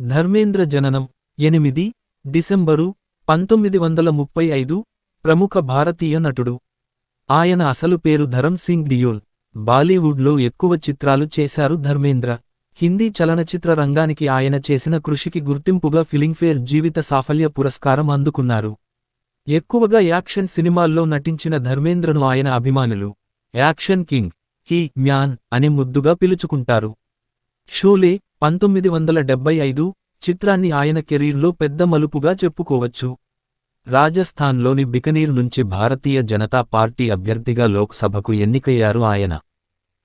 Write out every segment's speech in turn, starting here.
ధర్మేంద్ర జననం ఎనిమిది డిసెంబరు పంతొమ్మిది వందల ముప్పై ఐదు ప్రముఖ భారతీయ నటుడు. ఆయన అసలు పేరు ధరమ్ సింగ్ డియోల్. బాలీవుడ్లో ఎక్కువ చిత్రాలు చేశారు ధర్మేంద్ర. హిందీ చలనచిత్ర రంగానికి ఆయన చేసిన కృషికి గుర్తింపుగా ఫిలింఫేర్ జీవిత సాఫల్య పురస్కారం అందుకున్నారు. ఎక్కువగా యాక్షన్ సినిమాల్లో నటించిన ధర్మేంద్రను ఆయన అభిమానులు. యాక్షన్ కింగ్ హీ మ్యాన్ అనే ముద్దుగా పిలుచుకుంటారు. షోలే పంతొమ్మిది వందల డెబ్బై ఐదు చిత్రాన్ని ఆయన కెరీర్లో పెద్ద మలుపుగా చెప్పుకోవచ్చు. రాజస్థాన్లోని బికనీర్ నుంచి భారతీయ జనతా పార్టీ అభ్యర్థిగా లోక్సభకు ఎన్నికయ్యారు ఆయన.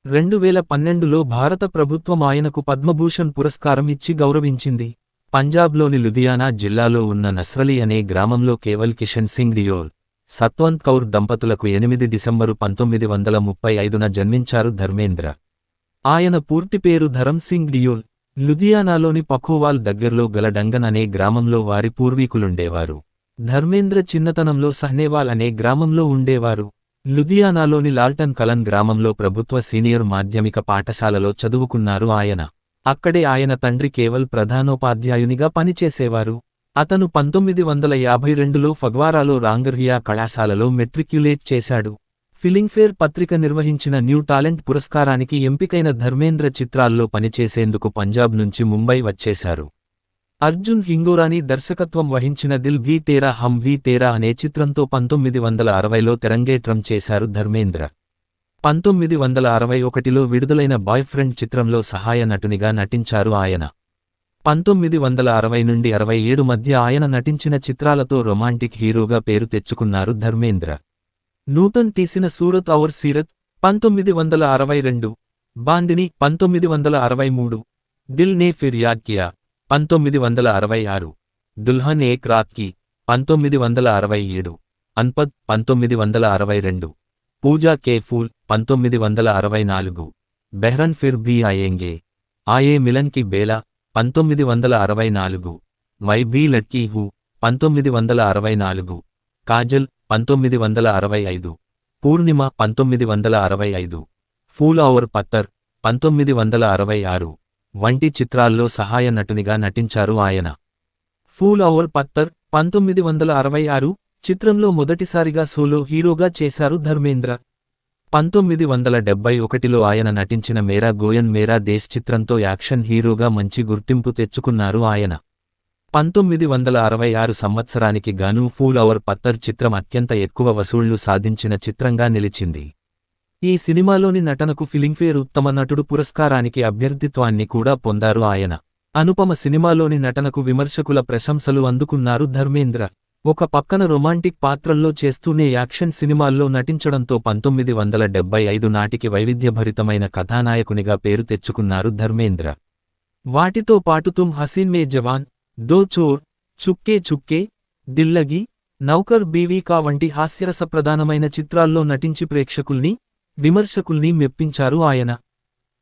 రెండు వేల పన్నెండులో భారత ప్రభుత్వం ఆయనకు పద్మభూషణ్ పురస్కారం ఇచ్చి గౌరవించింది. పంజాబ్లోని లుధియానా జిల్లాలో ఉన్న నస్రలి అనే గ్రామంలో కేవల్ కిషన్ సింగ్ డియోల్ సత్వంత్ కౌర్ దంపతులకు ఎనిమిది డిసెంబరు పంతొమ్మిది వందల ముప్పై ఐదున జన్మించారు ధర్మేంద్ర. ఆయన పూర్తి పేరు ధరమ్ సింగ్ డియోల్ లుధియానాలోని పఖోవాల్ దగ్గర్లో గల డంగన్ అనే గ్రామంలో వారి పూర్వీకులుండేవారు. ధర్మేంద్ర చిన్నతనంలో సహ్నేవాల్ అనే గ్రామంలో ఉండేవారు. లుధియానాలోని లాల్టన్ కలన్ గ్రామంలో ప్రభుత్వ సీనియర్ మాధ్యమిక పాఠశాలలో చదువుకున్నారు ఆయన. అక్కడే ఆయన తండ్రి కేవల్ ప్రధానోపాధ్యాయునిగా పనిచేసేవారు. అతను పంతొమ్మిది వందల యాభై రెండులో ఫగ్వారాలో రాంగర్హియా కళాశాలలో మెట్రిక్యులేట్ చేశాడు. ఫిలింఫేర్ పత్రిక నిర్వహించిన న్యూ టాలెంట్ పురస్కారానికి ఎంపికైన ధర్మేంద్ర చిత్రాల్లో పనిచేసేందుకు పంజాబ్ నుంచి ముంబై వచ్చేశారు. అర్జున్ హింగోరాని దర్శకత్వం వహించిన దిల్ వి తేరా హమ్ వి తేరా అనే చిత్రంతో పంతొమ్మిది వందల అరవైలో తెరంగేట్రం చేశారు ధర్మేంద్ర. పంతొమ్మిది వందల అరవై ఒకటిలో విడుదలైన బాయ్ ఫ్రెండ్ చిత్రంలో సహాయ నటునిగా నటించారు ఆయన. పంతొమ్మిది వందల అరవై నుండి అరవై ఏడు మధ్య ఆయన నటించిన చిత్రాలతో రొమాంటిక్ హీరోగా పేరు తెచ్చుకున్నారు ధర్మేంద్ర. నూతన్ తీసిన సూరత్ ఔర్ సీరత్ పంతొమ్మిది వందల అరవై రెండు. బాందిని పంతొమ్మిది వందల అరవై మూడు. దిల్ నే ఫిర్ కియా పంతొమ్మిది వందల అరవై ఆరు. దుల్హన్ ఏక్ రాత్కి పంతొమ్మిది వందల అరవై ఏడు. అన్పద్ పంతొమ్మిది వందల అరవై రెండు. పూజా కే ఫూల్ పంతొమ్మిది వందల అరవై నాలుగు. Bahrain Phir be ఆయేంగే. ఆయే మిలన్కి బేలా పంతొమ్మిది వందల అరవై నాలుగు. వై బీ లడ్కీ హూ పంతొమ్మిది వందల అరవై నాలుగు. కాజల్ పంతొమ్మిది వందల అరవై ఐదు. పూర్ణిమ పంతొమ్మిది వందల అరవై ఐదు. ఫూల్ అవర్ పత్తర్ పంతొమ్మిది వందల అరవై ఆరు. వంటి చిత్రాల్లో సహాయ నటునిగా నటించారు ఆయన. ఫూల్ అవర్ పత్తర్ పంతొమ్మిది వందల అరవై ఆరు చిత్రంలో మొదటిసారిగా సోలో హీరోగా చేశారు ధర్మేంద్ర. పంతొమ్మిది వందల డెబ్బై ఒకటిలో ఆయన నటించిన మేరా గోయన్ మేరా దేశ్ చిత్రంతో యాక్షన్ హీరోగా మంచి గుర్తింపు తెచ్చుకున్నారు ఆయన. పంతొమ్మిది వందల అరవై ఆరు సంవత్సరానికి గాను ఫూల్ అవర్ పత్తర్ చిత్రం అత్యంత ఎక్కువ వసూళ్ళు సాధించిన చిత్రంగా నిలిచింది. ఈ సినిమాలోని నటనకు ఫిలింఫేర్ ఉత్తమ నటుడు పురస్కారానికి అభ్యర్థిత్వాన్ని కూడా పొందారు ఆయన. అనుపమ సినిమాలోని నటనకు విమర్శకుల ప్రశంసలు అందుకున్నారు ధర్మేంద్ర. ఒక పక్కన రొమాంటిక్ పాత్రల్లో చేస్తూనే యాక్షన్ సినిమాల్లో నటించడంతో పంతొమ్మిది వందల డెబ్బై ఐదు నాటికి వైవిధ్యభరితమైన కథానాయకునిగా పేరు తెచ్చుకున్నారు ధర్మేంద్ర. వాటితో పాటు తుమ్ హసీన్ మే జవాన్ దో చోర్ చుక్కే చుక్కే దిల్లగి నౌకర్ బీవీకా వంటి హాస్యరసప్రధానమైన చిత్రాల్లో నటించి ప్రేక్షకుల్ని విమర్శకుల్ని మెప్పించారు ఆయన.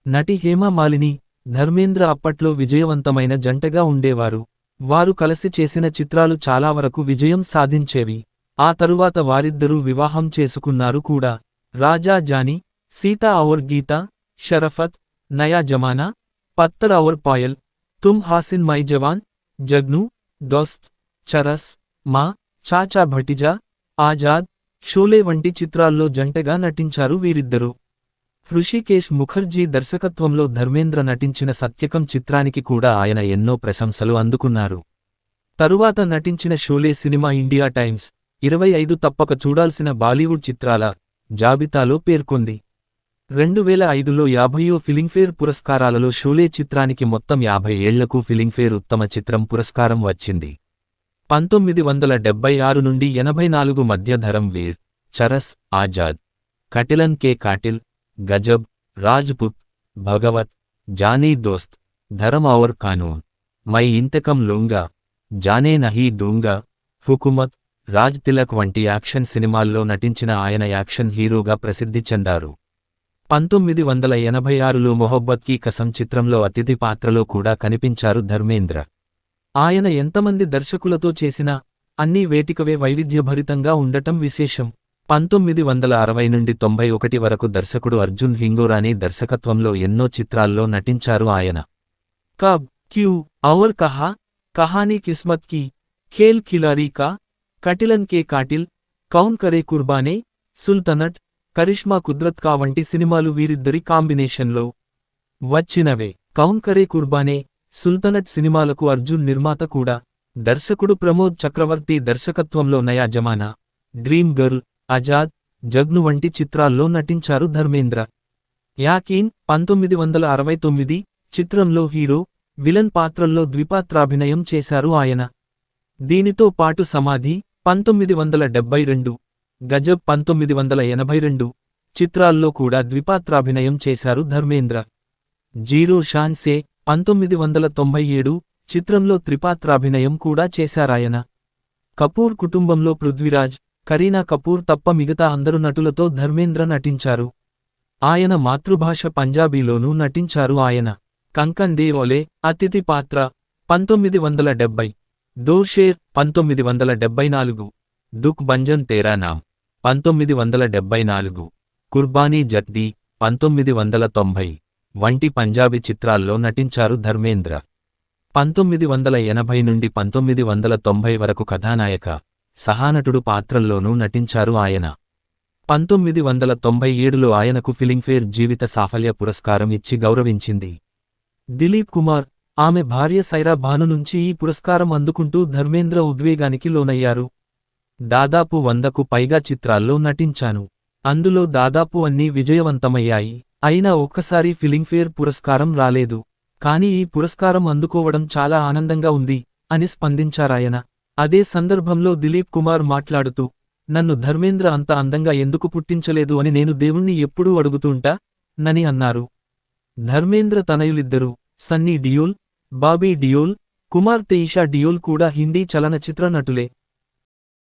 నటి హేమమాలిని ధర్మేంద్ర అప్పట్లో విజయవంతమైన జంటగా ఉండేవారు. వారు కలిసి చేసిన చిత్రాలు చాలా వరకు విజయం సాధించేవి. ఆ తరువాత వారిద్దరూ వివాహం చేసుకున్నారు కూడా. రాజా జానీ సీతా ఔర్ గీత షరఫత్ నయా జమానా పత్తర్ ఔర్ పాయల్ తుమ్ హాసిన్ మై జవాన్ జగ్ను దోస్త్ చరస్ మా చాచా భటిజా ఆజాద్ షోలే వంటి చిత్రాల్లో జంటగా నటించారు వీరిద్దరూ. హృషికేశ్ ముఖర్జీ దర్శకత్వంలో ధర్మేంద్ర నటించిన సత్యకం చిత్రానికి కూడా ఆయన ఎన్నో ప్రశంసలు అందుకున్నారు. తరువాత నటించిన షోలే సినిమా ఇండియా టైమ్స్ ఇరవై ఐదు తప్పక చూడాల్సిన బాలీవుడ్ చిత్రాల జాబితాలో పేర్కొంది. రెండు వేల ఐదులో యాభయో ఫిలింఫేర్ పురస్కారాలలో షోలే చిత్రానికి మొత్తం యాభై ఏళ్ళకు ఫిలింఫేర్ ఉత్తమ చిత్రం పురస్కారం వచ్చింది. పంతొమ్మిది వందల డెబ్బై ఆరు నుండి ఎనభై నాలుగు మధ్య Dharam Veer Charas Azaad కటిలన్ Ke cattle Gazab Rajput Bhagwat Jaani Dost Dharam Aur కానూన్ my ఇంతకం లూంగా జానే నహీ దూంగా హుకుమత్ రాజ్ తిలక్ వంటి యాక్షన్ సినిమాల్లో నటించిన ఆయన యాక్షన్ హీరోగా ప్రసిద్ధి చెందారు. పంతొమ్మిది వందల ఎనభై ఆరులో మొహబ్బత్ కీ కసం చిత్రంలో అతిథి పాత్రలో కూడా కనిపించారు ధర్మేంద్ర. ఆయన ఎంతమంది దర్శకులతో చేసినా అన్నీ వేటికవే వైవిధ్యభరితంగా ఉండటం విశేషం. పంతొమ్మిది వందల అరవై నుండి తొంభై ఒకటి వరకు దర్శకుడు అర్జున్ హింగోరానీ దర్శకత్వంలో ఎన్నో చిత్రాల్లో నటించారు ఆయన. కబ్ క్యూ అవర్ కహా కహానీ కిస్మత్కి ఖేల్ ఖిలారీ కా కటిలన్ కే కాటిల్ కౌన్ కరే కుర్బానే సుల్తనట్ కరిష్మా కుద్రత్ కా వంటి సినిమాలు వీరిద్దరి కాంబినేషన్లో. వచ్చినవే. కౌన్ కరే కుర్బానే సుల్తనట్ సినిమాలకు అర్జున్ నిర్మాత కూడా. దర్శకుడు ప్రమోద్ చక్రవర్తి దర్శకత్వంలో నయా జమానా డ్రీమ్ గర్ల్ ఆజాద్ జగ్ను వంటి చిత్రాల్లో నటించారు ధర్మేంద్ర. యాకీన్ పంతొమ్మిది వందల అరవై తొమ్మిది చిత్రంలో హీరో విలన్ పాత్రల్లో ద్విపాత్రాభినయం చేశారు ఆయన. దీనితో పాటు సమాధి పంతొమ్మిది వందల డెబ్బై రెండు గజబ్ పంతొమ్మిది వందల ఎనభై రెండు చిత్రాల్లో కూడా ద్విపాత్రాభినయం చేశారు ధర్మేంద్ర. జీరో షాన్సే పంతొమ్మిది వందల తొంభై ఏడు చిత్రంలో త్రిపాత్రాభినయం కూడా చేశారాయన. కపూర్ కుటుంబంలో పృథ్వీరాజ్ కరీనా కపూర్ తప్ప మిగతా అందరు నటులతో ధర్మేంద్ర నటించారు. ఆయన మాతృభాష పంజాబీలోనూ నటించారు ఆయన. కంకన్ దే ఓలే అతిథి పాత్ర పంతొమ్మిది వందల డెబ్బై. దోషేర్ పంతొమ్మిది వందల డెబ్బై నాలుగు. దుక్ బంజన్ తేరా నామ్. పంతొమ్మిది వందల డెబ్బై నాలుగు. కుర్బానీ జట్దీ పంతొమ్మిది వందల తొంభై. వంటి పంజాబీ చిత్రాల్లో నటించారు ధర్మేంద్ర. పంతొమ్మిది వందల ఎనభై నుండి పంతొమ్మిది వందల తొంభై వరకు కథానాయక సహానటుడు పాత్రల్లోనూ నటించారు ఆయన. పంతొమ్మిది వందల తొంభై ఏడులో ఆయనకు ఫిలింఫేర్ జీవిత సాఫల్య పురస్కారం ఇచ్చి గౌరవించింది. దిలీప్ కుమార్ ఆమె భార్య సైరా భాను నుంచి ఈ పురస్కారం అందుకుంటూ ధర్మేంద్ర ఉద్వేగానికి లోనయ్యారు. దాదాపు వందకు పైగా చిత్రాల్లో నటించాను. అందులో దాదాపు అన్నీ విజయవంతమయ్యాయి. అయినా ఒక్కసారి ఫిలింఫేర్ పురస్కారం రాలేదు. కాని ఈ పురస్కారం అందుకోవడం చాలా ఆనందంగా ఉంది అని స్పందించారాయన. అదే సందర్భంలో దిలీప్ కుమార్ మాట్లాడుతూ నన్ను ధర్మేంద్ర అంత అందంగా ఎందుకు పుట్టించలేదు అని నేను దేవుణ్ణి ఎప్పుడూ అడుగుతుంటా నని అన్నారు. ధర్మేంద్ర తనయులిద్దరూ సన్నీ డియోల్ బాబీ డియోల్ కుమార్తె ఈషా డియోల్ కూడా హిందీ చలనచిత్ర నటులే.